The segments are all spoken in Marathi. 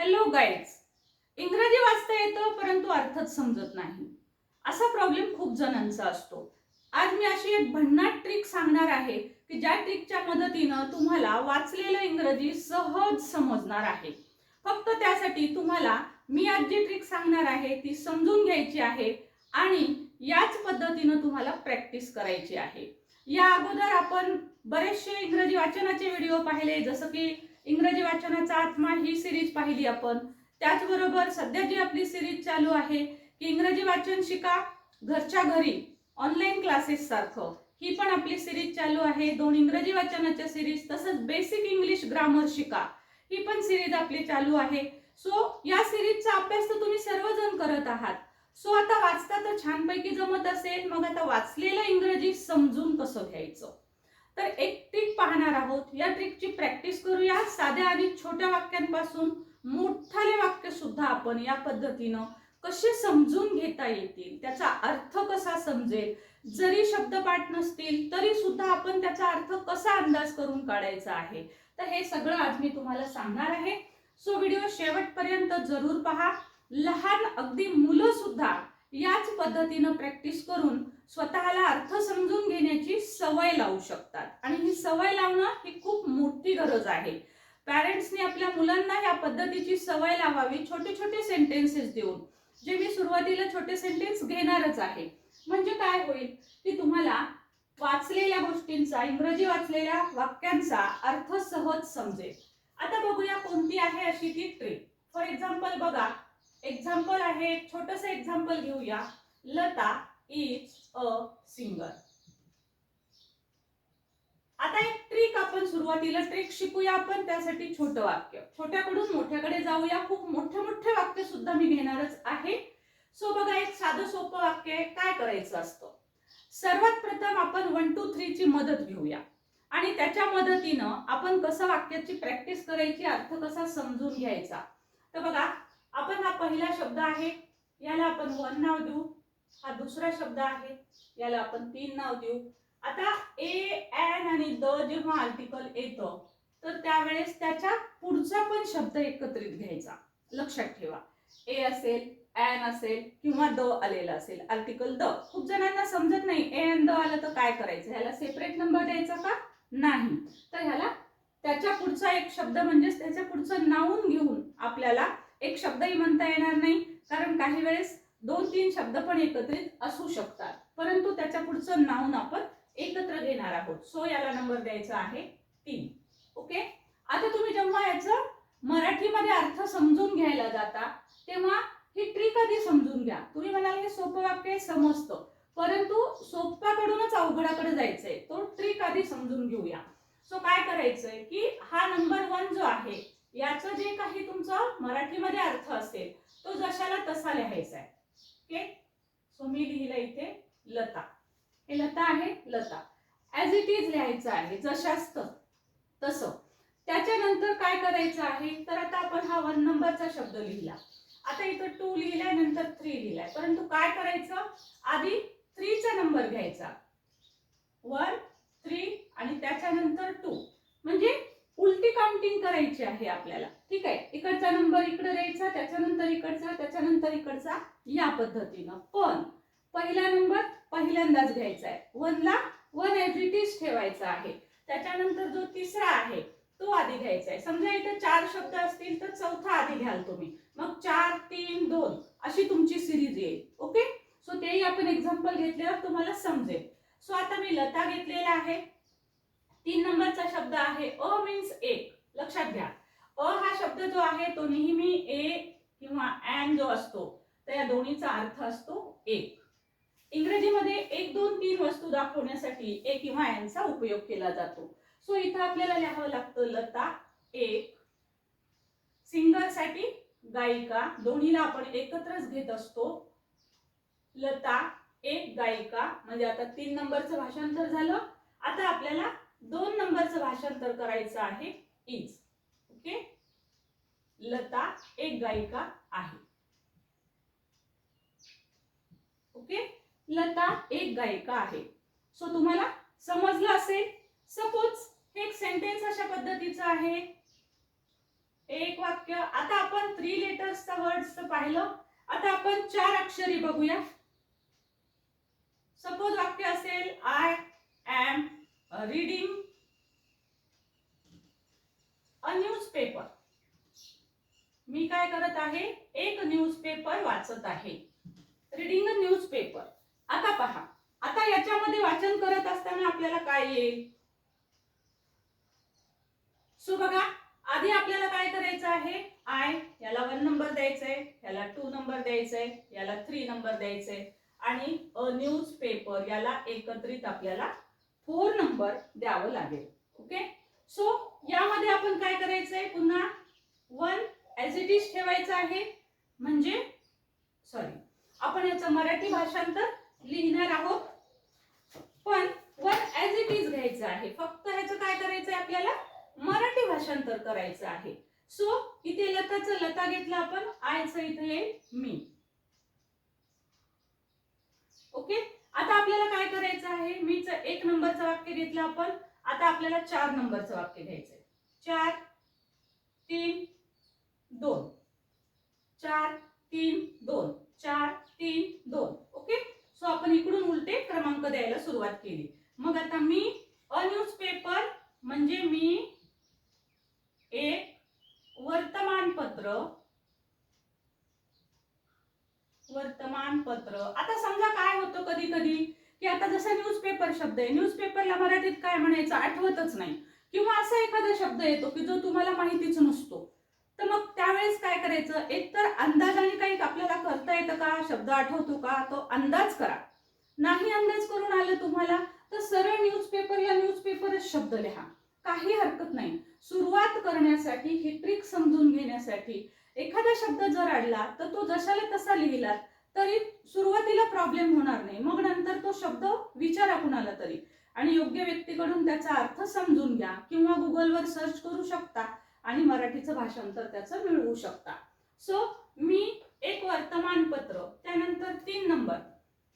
हॅलो गाईड्स इंग्रजी वाचता येतं परंतु अर्थच समजत नाही. असा प्रॉब्लेम खूप जणांचा असतो. आज मी अशी एक भन्नाट ट्रिक सांगणार आहे की ज्या ट्रिकच्या मदतीनं तुम्हाला वाचलेलं इंग्रजी सहज समजणार आहे. फक्त त्यासाठी तुम्हाला मी आज जी ट्रिक सांगणार आहे ती समजून घ्यायची आहे आणि याच पद्धतीनं तुम्हाला प्रॅक्टिस करायची आहे. या अगोदर आपण बरेचसे इंग्रजी वाचनाचे व्हिडिओ पाहिले जसं की इंग्रजी वाचनाचा आत्मा ही सिरीज पाहिली आपण. त्याचबरोबर सध्या जी आपली सिरीज चालू आहे की इंग्रजी वाचन शिका घरच्या घरी ऑनलाईन क्लासेस सारखं. ही पण आपली सिरीज चालू आहे. दोन इंग्रजी वाचनाच्या सिरीज तसंच बेसिक इंग्लिश ग्रामर शिका. ही पण सिरीज आपली चालू आहे. सो या सिरीजचा अभ्यास तर तुम्ही सर्वजण करत आहात. सो आता वाचता तर छानपैकी जमत असेल. मग आता वाचलेलं इंग्रजी समजून कसं घ्यायचं? तर एक ट्रिक पाहणार आहोत. या ट्रिकची प्रॅक्टिस करूया. साध्या आणि छोट्या वाक्यांपासून मोठाले वाक्य सुद्धा आपण या पद्धतीनं कसे समजून घेता येतील त्याचा अर्थ कसा समजेल जरी शब्दपाठ नसतील तरी सुद्धा आपण त्याचा अर्थ कसा अंदाज करून काढायचा आहे? तर हे सगळं आज मी तुम्हाला सांगणार आहे. सो व्हिडिओ शेवटपर्यंत जरूर पहा. लहान अगदी मुलं सुद्धा याच पद्धतीनं प्रॅक्टिस करून स्वतःला अर्थ समजून घेण्याची सवय लावू शकतात. आणि ही सवय लावणं ही खूप मोठी गरज आहे. पॅरेंट्सने आपल्या मुलांना या पद्धतीची सवय लावावी छोटे छोटे सेंटेन्सेस देऊन. जे मी सुरुवातीला छोटे सेंटेन्स घेणारच आहे. म्हणजे काय होईल? की तुम्हाला वाचलेल्या गोष्टींचा इंग्रजी वाचलेल्या वाक्यांचा अर्थ सहज समजेल. आता बघूया कोणती आहे अशी ती ट्रिक फॉर एक्झाम्पल बघा एक्झाम्पल आहे एक छोटस एक्झाम्पल घेऊया. लता इज अ सिंगर आता एक ट्रिक आपण सुरुवातीला ट्रिक शिकूया आपण त्यासाठी छोटं वाक्य. छोट्याकडून मोठ्याकडे जाऊया. खूप मोठे मोठे वाक्य सुद्धा मी घेणारच आहे. सो बघा एक साधं सोपं वाक्य आहे. काय करायचं असतं? सर्वात प्रथम आपण वन टू थ्री ची मदत घेऊया. आणि त्याच्या मदतीनं आपण कसं वाक्याची प्रॅक्टिस करायची अर्थ कसा समजून घ्यायचा? तर बघा आपण हा पहिला शब्द आहे याला आपण वन नाव देऊ. हा दुसरा शब्द आहे याला आपण तीन नाव देऊ. आता ए एन आणि द जेव्हा आर्टिकल येतं तर त्यावेळेस त्याच्या पुढचा पण शब्द एकत्रित घ्यायचा. लक्षात ठेवा. ए असेल एन असेल किंवा द आलेला असेल आर्टिकल द. खूप जणांना समजत नाही ए एन द आलं तर काय करायचं? ह्याला सेपरेट नंबर द्यायचा का? नाही. तर ह्याला त्याच्या पुढचा एक शब्द म्हणजेच त्याच्या पुढचं नाऊन घेऊन आपल्याला एक शब्दही म्हणता येणार नाही कारण काही वेळेस दोन तीन शब्द पण एकत्रित असू शकतात. परंतु त्याच्या पुढचं नाऊन आपण एकत्र घेणार आहोत. सो याला नंबर द्यायचा आहे तीन. ओके आता तुम्ही जेव्हा याचं मराठीमध्ये अर्थ समजून घ्यायला जाता तेव्हा ही ट्रिक आधी समजून घ्या. तुम्ही म्हणाल हे सोपं वाक्य समजतं. परंतु सोप्याकडूनच अवघडाकडे जायचंय. तो ट्रिक आधी समजून घेऊया. सो काय करायचंय की हा नंबर वन जो आहे याचं जे काही तुमचं मराठीमध्ये अर्थ असेल तो जशाला तसा लिहायचा आहे. ओके सो मी लिहिलं इथे लता. हे लता आहे लता. ऍज इट इज लिहायचं आहे जशास्त तसं. त्याच्यानंतर काय करायचं आहे? तर आता आपण हा वन नंबरचा शब्द लिहिला. आता इथं टू लिहिलाय नंतर थ्री लिहिलाय. परंतु काय करायचं? आधी थ्रीचा नंबर घ्यायचा. वन थ्री आणि त्याच्यानंतर टू म्हणजे उलटी काउंटिंग करायची आहे आपल्याला. ठीक आहे? इकडचा नंबर इकडे द्यायचा त्याच्यानंतर इकडचा त्याच्यानंतर इकडचा या पद्धतीनं. पण पहिला नंबर पहिल्यांदाच घ्यायचा आहे. वनला वन एज ठेवायचा आहे. त्याच्यानंतर जो तिसरा आहे तो आधी घ्यायचा आहे. समजा इथे चार शब्द असतील तर चौथा आधी घ्याल तुम्ही. मग चार तीन दोन अशी तुमची सिरीज येईल. ओके सो तेही आपण एक्झाम्पल घेतल्यावर तुम्हाला समजेल. सो आता मी लता घेतलेला आहे. तीन नंबरचा शब्द आहे अ मीन्स एक लक्षात घ्या. अ हा शब्द जो आहे तो नेहमी ए किंवा एन जो असतो तर या दोन्हीचा अर्थ असतो एक इंग्रजीमध्ये एक दोन तीन वस्तू दाखवण्यासाठी ए किंवा अँडचा उपयोग केला जातो. सो इथं आपल्याला लिहावं लागतं लता एक. सिंगरसाठी गायिका दोन्हीला आपण एकत्रच घेत असतो. लता एक गायिका म्हणजे आता तीन नंबरचं भाषांतर झालं. आता आपल्याला दोन नंबरचं भाषांतर करायचं आहे. Is okay? लता एक गायिका आहे. ओके? लता एक गायिका आहे. सो तुम्हाला समजलं असेल? सपोज एक सेंटेन्स अशा पद्धतीचं आहे. एक वाक्य. आता आपण वर्ड्सचं पाहिलं. आता आपण चार अक्षरी बघूया. सपोज वाक्य असेल I am reading a newspaper मी काय करत आहे? एक न्यूज पेपर वाचत आहे. रीडिंग अ न्यूज पेपर आता पहा. आता याच्यामध्ये वाचन करत असताना आपल्याला काय येईल? सो बघा आधी आपल्याला काय करायचं आहे? आय याला वन नंबर द्यायचा आहे याला टू नंबर द्यायचा आहे याला थ्री नंबर द्यायचा आहे आणि अ न्यूज पेपर याला एकत्रित आपल्याला फोर नंबर द्यावं लागेल. ओके सो यामध्ये आपण काय करायचंय पुन्हा? वन ॲज इट इज ठेवायचं आहे. म्हणजे सॉरी आपण याचं मराठी भाषांतर लिहिणार आहोत. पण वन ऍज इट इज घ्यायचं आहे. फक्त ह्याचं काय करायचंय आपल्याला? मराठी भाषांतर करायचं आहे. सो इथे लताचं लता घेतलं आपण. आयचं इथे येईल मी. ओके आता आपल्याला काय करायचं आहे? मी एक नंबरचं वाक्य घेतलं आपण. आता आपल्याला चार नंबरचं वाक्य घ्यायचंय. चार तीन दोन. चार तीन दोन. चार तीन दोन. ओके? सो आपण इकडून उलटे क्रमांक द्यायला सुरुवात केली. मग आता मी अ पेपर म्हणजे मी एक वर्तमानपत्र वर्तमानपत्र. आता कधी कधी की आता जसा न्यूजपेपर शब्द आहे न्यूजपेपरला मराठीत काय म्हणायचं आठवतच नाही. किंवा असा एखादा शब्द येतो की जो तुम्हाला माहितीच नसतो. तर मग त्यावेळेस काय करायचं? एकतर अंदाजाने काही आपल्याला करता येतं का? शब्द आठवतो का? तो अंदाज करा. नाही अंदाज करून आलं तुम्हाला तर सरळ न्यूजपेपरला न्यूजपेपरच शब्द लिहा. काही हरकत नाही. सुरुवात करण्यासाठी ही ट्रिक समजून घेण्यासाठी एखादा शब्द जर अडला तर तो जशाला तसा लिहिला तरी सुरुवातीला प्रॉब्लेम होणार नाही. मग नंतर तो शब्द विचारा कुणाला तरी. आणि योग्य व्यक्तीकडून त्याचा अर्थ समजून घ्या किंवा गुगलवर सर्च करू शकता आणि मराठीचं भाषांतर त्याचं मिळवू शकता. सो मी एक वर्तमानपत्र त्यानंतर तीन नंबर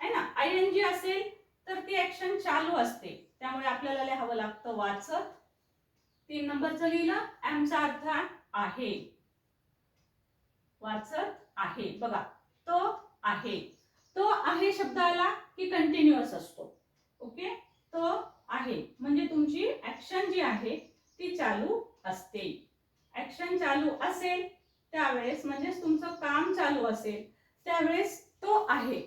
आहे ना? आय एन जी असेल तर ती ऍक्शन चालू असते. त्यामुळे आपल्याला लिहावं लागतं वाचत. तीन नंबरचं लिहिलं एमचा अर्थ आहे. वाचत आहे. बघा तो आहे. तो आहे शब्द आला की कंटिन्युअस असतो. ओके तो आहे. म्हणजे तुमची ऍक्शन जी आहे ती चालू असते. ऍक्शन चालू असेल त्यावेळेस म्हणजेच तुमचं काम चालू असेल त्यावेळेस तो आहे.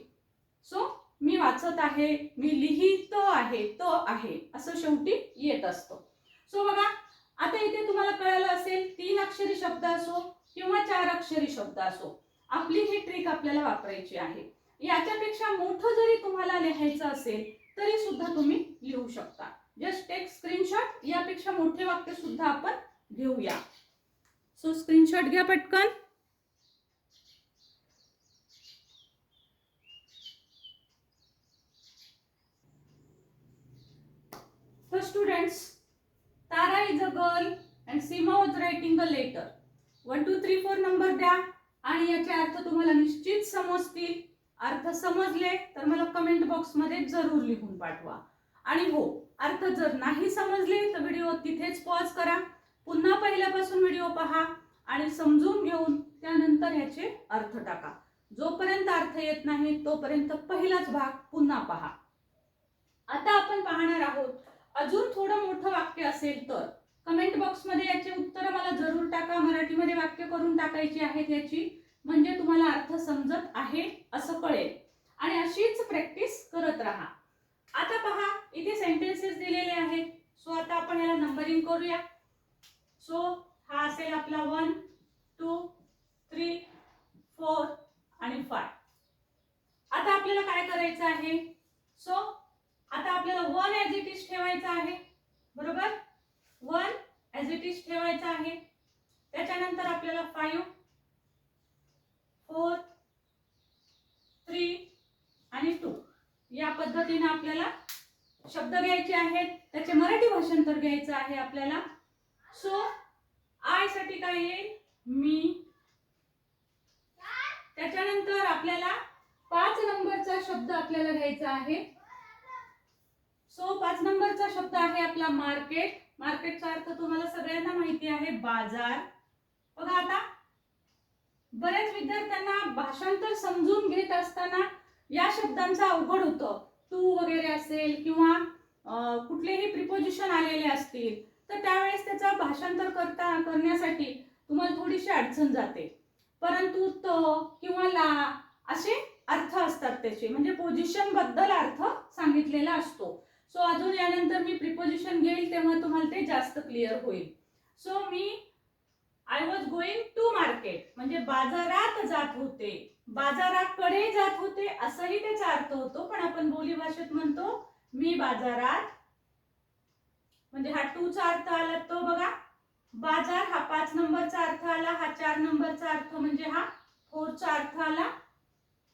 सो मी वाचत आहे मी लिहितो आहे तो आहे. असं शेवटी येत असतो. सो बघा आता इथे तुम्हाला कळालं असेल तीन अक्षरी शब्द असो किंवा चार अक्षरी शब्द असो. आपली ही ट्रिक आपल्याला वापरायची आहे. याच्यापेक्षा मोठं जरी तुम्हाला लिहायचं असेल तरी सुद्धा तुम्ही लिहू शकता. जस्ट टेक स्क्रीनशॉट यापेक्षा मोठे वाक्य सुद्धा आपण घेऊया. सो स्क्रीनशॉट घ्या पटकन. So students Tara is a girl and Seema was writing a letter one two three four number द्या. आणि याचे अर्थ तुम्हाला निश्चित समजतील. अर्थ समजले तर मला कमेंट बॉक्समध्ये जरूर लिहून पाठवा. आणि हो अर्थ जर नाही समजले तर व्हिडिओ तिथेच पॉज करा. पुन्हा पहिल्यापासून व्हिडिओ पहा आणि समजून घेऊन त्यानंतर ह्याचे अर्थ टाका. जोपर्यंत अर्थ येत नाही तोपर्यंत पहिलाच भाग पुन्हा पहा. आता आपण पाहणार आहोत अजून थोडं मोठं वाक्य असेल तर. कमेंट बॉक्समध्ये याचे उत्तर मला जरूर टाका. मराठीमध्ये वाक्य करून टाकायची आहेत याची. म्हणजे तुम्हाला अर्थ समजत आहे असं कळेल. आणि अशीच प्रॅक्टिस करत राहा. आता पहा इथे सेंटेन्सेस दिलेले आहेत. सो आता आपण याला नंबरिंग करूया. सो हा असेल आपला वन टू थ्री फोर आणि फाय आता आपल्याला काय करायचं आहे? सो आता आपल्याला वन ॲज इट इज ठेवायचं आहे. बरोबर? वन ॲज इट इज ठेवायचा आहे. त्याच्यानंतर आपल्याला फाईव्ह फोर थ्री आणि टू या पद्धतीने आपल्याला शब्द घ्यायचे आहेत. त्याचे मराठी भाषांतर घ्यायचं आहे आपल्याला. सो आयसाठी काय येईल? मी. त्याच्यानंतर आपल्याला पाच नंबरचा शब्द आपल्याला घ्यायचा आहे. सो पाच नंबरचा शब्द आहे आपला मार्केट मार्केटचा अर्थ तुम्हाला सगळ्यांना माहिती आहे बाजार. बघा आता बऱ्याच विद्यार्थ्यांना भाषांतर समजून घेत असताना या शब्दांचा अवघड होतं. तू वगैरे असेल किंवा कुठलेही प्रिपोजिशन आलेले असतील तर त्यावेळेस त्याचं भाषांतर करता करण्यासाठी तुम्हाला थोडीशी अडचण जाते. परंतु त किंवा ला असे अर्थ असतात त्याचे. म्हणजे पोझिशनबद्दल अर्थ सांगितलेला असतो. सो अजून यानंतर मी प्रिपोजिशन घेईल तेव्हा तुम्हाला ते जास्त क्लिअर होईल. So me I was going to market म्हणजे बाजारात जात होते. बाजाराकडे जात होते असंही त्याचा अर्थ होतो. पण आपण बोली भाषेत म्हणतो मी बाजारात म्हणजे हा टूचा अर्थ आला तो बघा. बाजार हा पाच नंबरचा अर्थ आला हा चार नंबरचा अर्थ म्हणजे हा फोरचा अर्थ आला.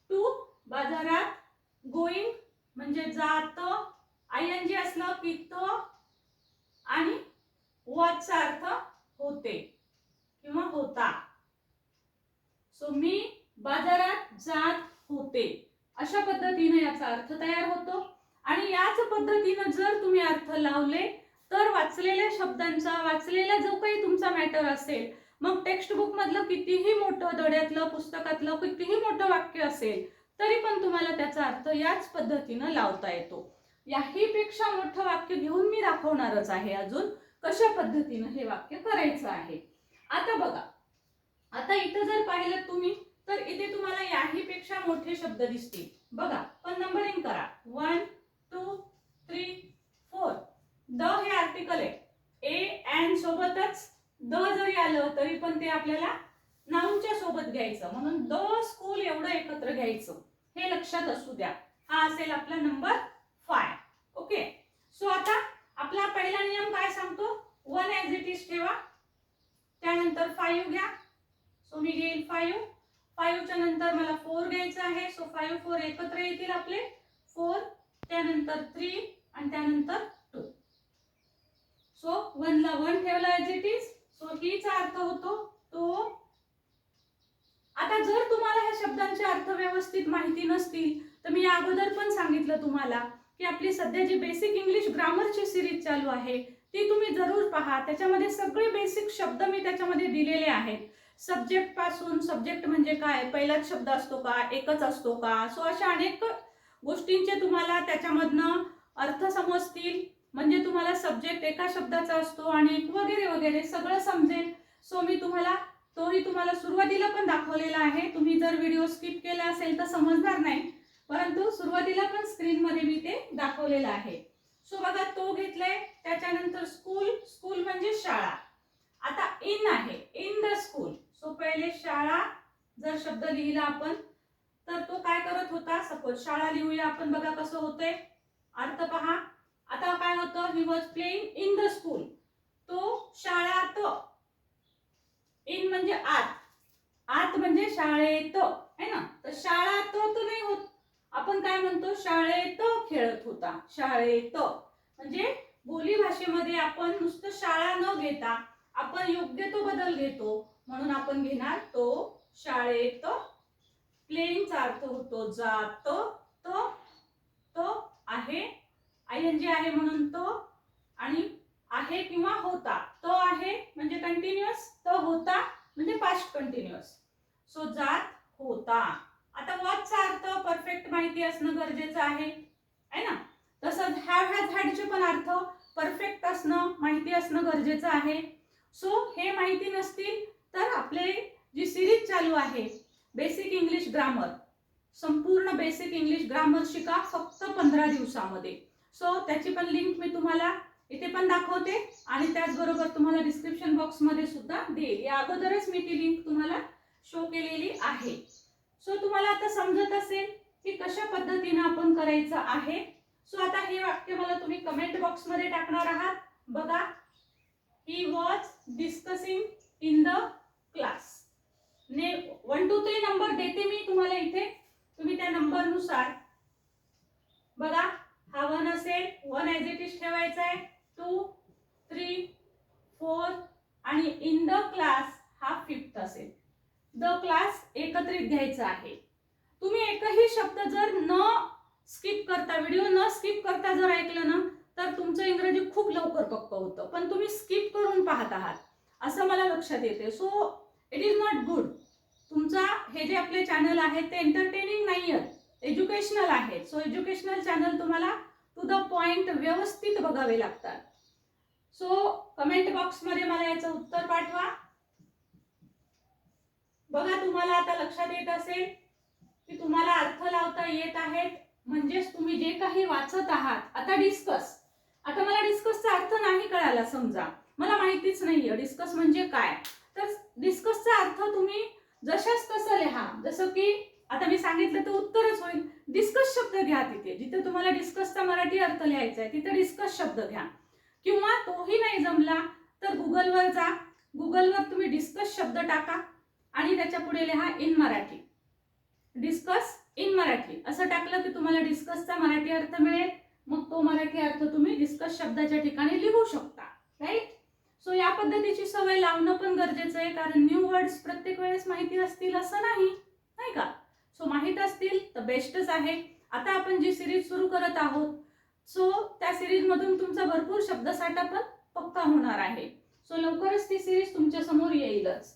टू बाजारात गोईंग म्हणजे जात आय एन असलं की आणि वॉचचा अर्थ होते किंवा होता. सो मी बाजारात जात होते. अशा पद्धतीने याचा अर्थ तयार होतो. आणि याच पद्धतीनं जर तुम्ही अर्थ लावले तर वाचलेल्या शब्दांचा वाचलेला जो काही तुमचा मॅटर असेल मग टेक्स्ट बुक मधलं कितीही मोठं धड्यातलं पुस्तकातलं कितीही मोठं वाक्य असेल तरी पण तुम्हाला त्याचा अर्थ याच पद्धतीनं लावता येतो. याही पेक्षा मोठं वाक्य घेऊन मी दाखवणारच आहे अजून. कशा पद्धतीनं हे वाक्य करायचं आहे? आता बघा. आता इथं जर पाहिलं तुम्ही तर इथे तुम्हाला याही पेक्षा मोठे शब्द दिसतील. बघा पण नंबरिंग करा. One two three four the हे आर्टिकल आहे. ए अँड सोबतच द जरी आलं तरी पण ते आपल्याला नाऊनच्या सोबत घ्यायचं. म्हणून द स्कूल एवढं एकत्र घ्यायचं. हे लक्षात असू द्या. हा असेल आपला नंबर फाय. ओके? सो आता आपला पहिला नियम काय सांगतो? वन एज इट इज ठेवा. त्यानंतर फाईव्ह घ्या. सो मी घेईल फाईव्ह फाईव्हच्या नंतर मला फोर घ्यायचं आहे. सो फाईव्ह फोर एकत्र येतील आपले. फोर त्यानंतर थ्री आणि त्यानंतर टू सो वनला वन ठेवला एज इट इज सो हीचा अर्थ होतो तो आता जर तुम्हाला ह्या शब्दांचे अर्थ व्यवस्थित माहिती नसतील तर मी अगोदर पण सांगितलं तुम्हाला. की आपली सध्या जी बेसिक इंग्लिश ग्रामरची सिरीज चालू आहे ती तुम्ही जरूर पहा. त्याच्यामध्ये सगळे बेसिक शब्द मी त्याच्यामध्ये दिलेले आहेत. सब्जेक्टपासून सब्जेक्ट म्हणजे काय? पहिलाच शब्द असतो का? एकच असतो का? सो अशा अनेक गोष्टींचे तुम्हाला त्याच्यामधनं अर्थ समजतील. म्हणजे तुम्हाला सब्जेक्ट एका शब्दाचा असतो आणि वगैरे वगैरे सगळं समजेल. सो मी तुम्हाला तोही तुम्हाला सुरुवातीला पण दाखवलेला आहे. तुम्ही जर व्हिडिओ स्किप केला असेल तर समजणार नाही. परंतु सुरुवातीला पण स्क्रीन दाखवलेला आहे. सो बघा तो घेतलाय त्याच्यानंतर स्कूल स्कूल म्हणजे शाळा. आता इन आहे इन द स्कूल सो पहिले शाळा जर शब्द लिहिला आपण तर तो काय करत होता? सपोज शाळा लिहूया आपण बघा कसं होतंय. अर्थ पहा. आता काय होतं? He was playing in the school तो शाळात इन म्हणजे आत. आत म्हणजे शाळेत है ना? तर शाळात तर नाही होत. आपण काय म्हणतो? शाळेत खेळत होता. शाळेत. म्हणजे बोली भाषेमध्ये आपण नुसतं शाळा न घेता आपण योग्य तो बदल घेतो. म्हणून आपण घेणार तो शाळेत. प्लेइंगचा अर्थ होतो जात तो तो आहे. आय एन आहे म्हणून तो आणि आहे किंवा होता. तो आहे म्हणजे कंटिन्युअस तो होता म्हणजे पास्ट कंटिन्युअस सो जात होता. आता वॉचचा अर्थ परफेक्ट माहिती असणं गरजेचं आहे है ना? तसंच हॅव हॅज हॅडचे पण अर्थ परफेक्ट असणं माहिती असणं गरजेचं आहे. सो हे माहिती नसतील तर आपले जी सिरीज चालू आहे बेसिक इंग्लिश ग्रामर संपूर्ण बेसिक इंग्लिश ग्रामर शिका फक्त पंधरा दिवसामध्ये. सो त्याची पण लिंक मी तुम्हाला इथे पण दाखवते आणि त्याचबरोबर तुम्हाला डिस्क्रिप्शन बॉक्समध्ये सुद्धा देईल. या अगोदरच मी ती लिंक तुम्हाला शो केलेली आहे. सो तुम्हाला आता समजत असेल की कशा पद्धतीने आपण करायचं आहे. सो आता हे वाक्य मला तुम्ही कमेंट बॉक्समध्ये टाकणार आहात. बघा. He was discussing in the class ने वन टू थ्री नंबर देते मी तुम्हाला इथे. तुम्ही त्या नंबरनुसार बघा. हा वन असेल. वन ॲज इट इज ठेवायचा आहे. टू थ्री फोर आणि इन द क्लास हा फिफ्थ असेल. द क्लास एकत्रित घ्यायचा आहे. तुम्ही एकही शब्द जर न स्किप करता व्हिडिओ न स्किप करता जर ऐकलं ना तर तुमचं इंग्रजी खूप लवकर पक्क होतं. पण तुम्ही स्किप करून पाहत आहात असं मला लक्षात येते. So it is not good तुमचा हे जे आपले चॅनल आहे ते एंटरटेनिंग नाही आहेत एज्युकेशनल आहेत. सो एज्युकेशनल चॅनल तुम्हाला टू द पॉइंट व्यवस्थित बघावे लागतात. सो कमेंट बॉक्समध्ये मला याचं उत्तर पाठवा. बघा तुम्हाला आता लक्षात येत असेल की तुम्हाला अर्थ लावता येत आहेत म्हणजेच तुम्ही जे काही वाचत आहात आता डिस्कस आता मला डिस्कसचा अर्थ नाही कळाला समजा. मला माहितीच नाहीये डिस्कस म्हणजे काय? तर डिस्कसचा अर्थ तुम्ही जशाच तसं लिहा. जसं की आता मी सांगितलं तर उत्तरच होईल. डिस्कस शब्द घ्या तिथे. जिथे तुम्हाला डिस्कसचा मराठी अर्थ लिहायचा आहे तिथे डिस्कस शब्द घ्या. किंवा तोही नाही जमला तर गुगलवर जा. गुगलवर तुम्ही डिस्कस शब्द टाका. आणि त्याच्या पुढे लिहा in Marathi. Discuss in Marathi. असं टाकलं की तुम्हाला डिस्कसचा मराठी अर्थ मिळेल. मग तो मराठी अर्थ तुम्ही डिस्कस शब्दाच्या ठिकाणी लिहू शकता. राईट सो या पद्धतीची सवय लावणं पण गरजेचं आहे कारण न्यू वर्ड्स प्रत्येक वेळेस माहिती असतील असं नाही. नाही का? सो माहीत असतील तर बेस्टच आहे. आता आपण जी सिरीज सुरू करत आहोत सो त्या सिरीज मधून तुमचा भरपूर शब्दसाठा पण पक्का होणार आहे. सो लवकरच ती सिरीज तुमच्यासमोर येईलच.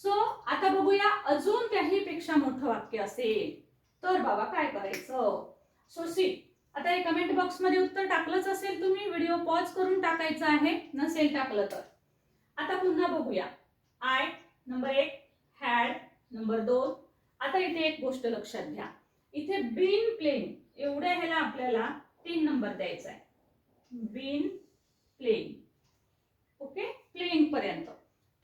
सो आता बघूया अजून त्याहीपेक्षा मोठं वाक्य असेल तर बाबा काय करायचं? सो सी आता हे कमेंट बॉक्समध्ये उत्तर टाकलंच असेल तुम्ही व्हिडिओ पॉज करून टाकायचं आहे नसेल टाकलं तर. आता पुन्हा बघूया. आय नंबर एक हॅड नंबर दोन. आता इथे एक गोष्ट लक्षात घ्या. इथे बीन प्लेन एवढ्या ह्याला आपल्याला तीन नंबर द्यायचा आहे. बीन प्लेन ओके प्लेइंग पर्यंत.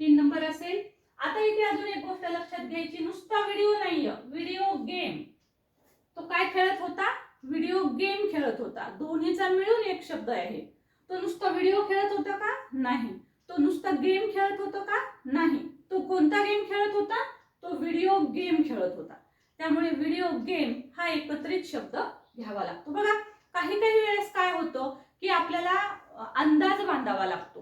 तीन नंबर असेल आता इथे अजून एक गोष्ट लक्षात घ्यायची नुसता व्हिडिओ नाहीये. व्हिडिओ गेम तो काय खेळत होता? व्हिडिओ गेम खेळत होता. दोन्हीचा मिळून एक शब्द आहे. तो नुसता व्हिडिओ खेळत होता का? नाही. तो नुसता गेम खेळत होता का? नाही. तो कोणता गेम खेळत होता? तो व्हिडिओ गेम खेळत होता. त्यामुळे व्हिडिओ गेम हा एकत्रित शब्द घ्यावा लागतो. बघा काही काही वेळेस काय होतं की आपल्याला अंदाज बांधावा लागतो.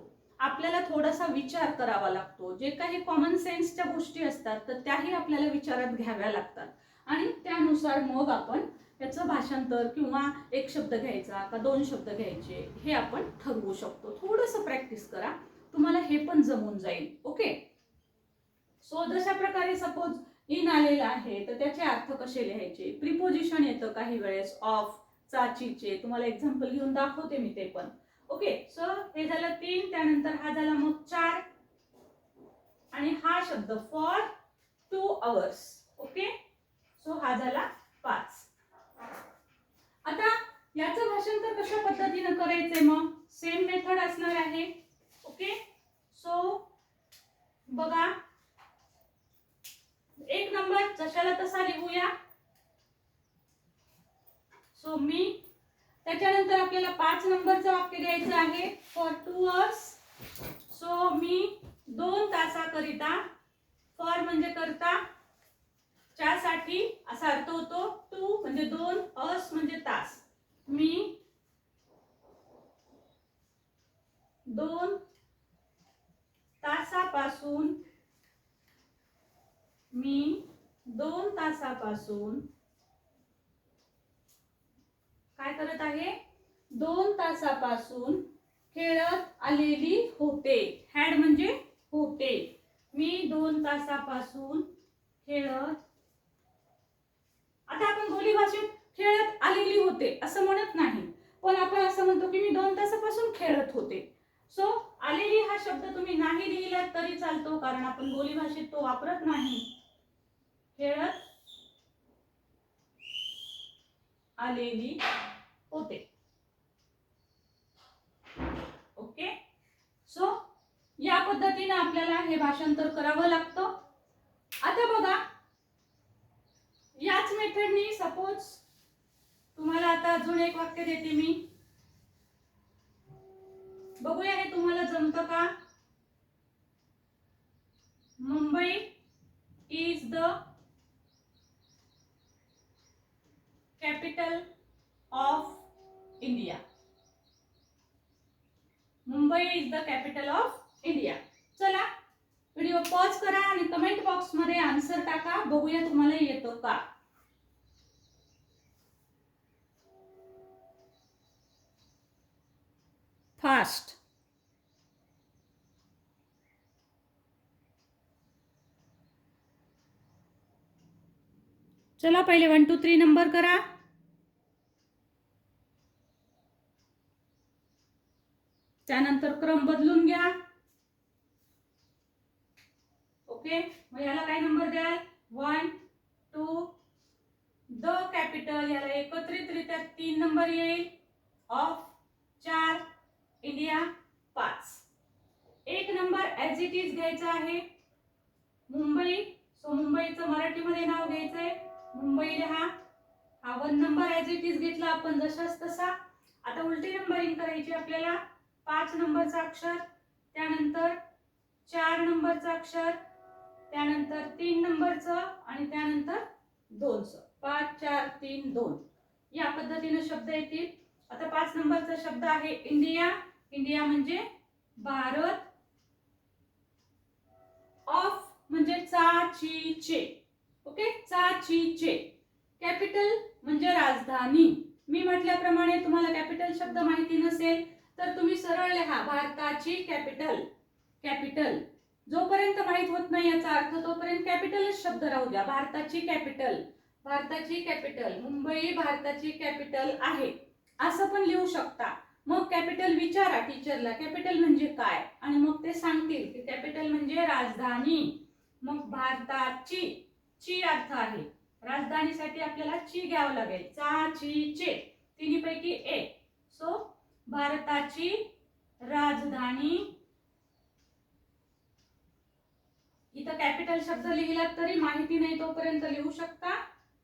आपल्याला थोडासा विचार करावा लागतो. जे काही कॉमन सेन्सच्या गोष्टी असतात तर त्याही आपल्याला विचारात घ्याव्या लागतात. आणि त्यानुसार मग आपण त्याचं भाषांतर किंवा एक शब्द घ्यायचा का दोन शब्द घ्यायचे हे आपण ठरवू शकतो. थोडंसं प्रॅक्टिस करा. तुम्हाला हे पण जमून जाईल. ओके सो जशा प्रकारे सपोज इन आलेलं आहे तर त्याचे अर्थ कसे लिहायचे? प्रिपोजिशन येतं काही वेळेस. ऑफ चाचीचे. तुम्हाला एक्झाम्पल घेऊन दाखवते मी ते पण. ओके सो हे झालं तीन त्यानंतर हा झाला मग चार. आणि हा शब्द for two hours okay so हा झाला पाच. आता याचं भाषांतर कशा पद्धतीनं करायचंय मग? सेम मेथड असणार आहे. ओके सो बघा. एक नंबर जशाला तसा लिहूया. सो मी त्याच्यानंतर आपल्याला पाच नंबरचं वाक्य घ्यायचं आहे. फॉर टू अवर्स सो मी दोन तासाकरिता फॉर म्हणजे करता च्यासाठी असा अर्थ होतो टू म्हणजे दोन अस म्हणजे तास. मी दोन तासापासून मी दोन तासापासून काय करत आहे? दोन तासापासून खेळत आलेली होते. हॅड म्हणजे होते. मी दोन तासापासून खेळत आता आपण बोली भाषेत खेळत आलेली होते असं म्हणत नाही. पण आपण असं म्हणतो की मी दोन तासापासून खेळत होते. सो आलेली हा शब्द तुम्ही नाही लिहिला तरी चालतो कारण आपण बोली भाषेत तो वापरत नाही. खेळत आलेली होते. ओके? सो या पद्धतीने आपल्याला हे भाषांतर करावं लागतं. आता बघा याच मेथडनी सपोज तुम्हाला आता अजून एक वाक्य देते मी. बघूया हे तुम्हाला जमतं का? Mumbai is the capital of India Mumbai is the capital of India चला व्हिडिओ पॉज करा आणि कमेंट बॉक्समध्ये आन्सर टाका. बघूया तुम्हाला येतो का? फास्ट चला पहिले वन टू थ्री नंबर करा. त्यानंतर क्रम बदलून घ्या. ओके? मग याला काय नंबर द्याल? वन टू द कॅपिटल याला एकत्रितरित्या तीन नंबर येईल. ऑफ चार इंडिया पाच. एक नंबर ॲज इट इज घ्यायचा आहे. मुंबई सो मुंबईचं मराठीमध्ये नाव घ्यायचंय. मुंबई लिहा हा one number as it is घेतला आपण जसाच तसा. आता उलटी नंबरिंग करायची आपल्याला. पाच नंबरचा अक्षर त्यानंतर चार नंबरचं अक्षर त्यानंतर तीन नंबरचं आणि त्यानंतर दोनचं. पाच चार तीन दोन. या पद्धतीनं शब्द येतील. आता पाच नंबरचा शब्द आहे इंडिया. इंडिया म्हणजे भारत. ऑफ म्हणजे चा ची चे ओके? चा ची चे कॅपिटल म्हणजे राजधानी. मी म्हटल्याप्रमाणे तुम्हाला कॅपिटल शब्द माहिती नसेल तर तुम्ही सरळ लिहा भारताची कॅपिटल कॅपिटल जोपर्यंत माहीत होत नाही याचा अर्थ तोपर्यंत कॅपिटलच शब्द राहू द्या. भारताची कॅपिटल भारताची कॅपिटल मुंबई भारताची कॅपिटल आहे. असं पण लिहू शकता. मग कॅपिटल विचारा टीचरला कॅपिटल म्हणजे काय? आणि मग ते सांगतील की कॅपिटल म्हणजे राजधानी. मग भारताची ची अर्थ आहे. राजधानीसाठी आपल्याला ची घ्यावं लागेल. चा ची चे. तिन्हीपैकी एक. सो भारताची राजधानी. इथं कॅपिटल शब्द लिहिला तरी माहिती नाही तोपर्यंत लिहू शकता.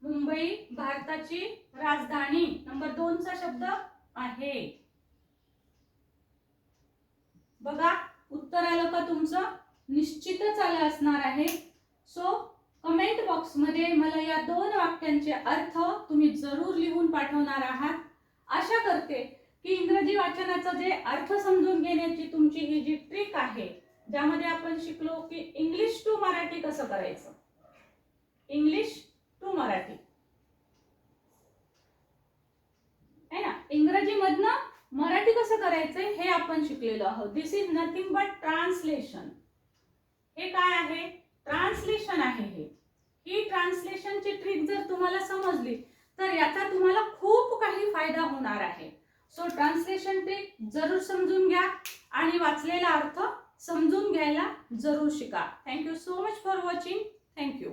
मुंबई भारताची राजधानी. नंबर दोनचा शब्द आहे. बघा उत्तर आलं का तुमचं? निश्चितच आलं असणार आहे. सो कमेंट बॉक्समध्ये मला या दोन वाक्यांचे अर्थ तुम्ही जरूर लिहून पाठवणार आहात. आशा करते की इंग्रजी वाचनाचा जे अर्थ समजून घेण्याची तुमची ही जी ट्रिक आहे ज्यामध्ये आपण शिकलो की इंग्लिश टू मराठी कसं करायचं? English to Marathi. है ना? इंग्रजीमधनं मराठी कसं करायचंय हे आपण शिकलेलो आहोत. This is nothing but translation हे काय आहे? ट्रान्सलेशन आहे हे. ही ट्रान्सलेशनची ट्रिक जर तुम्हाला समजली तर याचा तुम्हाला खूप काही फायदा होणार आहे. सो ट्रान्सलेशन ट्रिक जरूर समजून घ्या आणि वाचलेला अर्थ समजून घ्यायला जरूर शिका. Thank you so much for watching thank you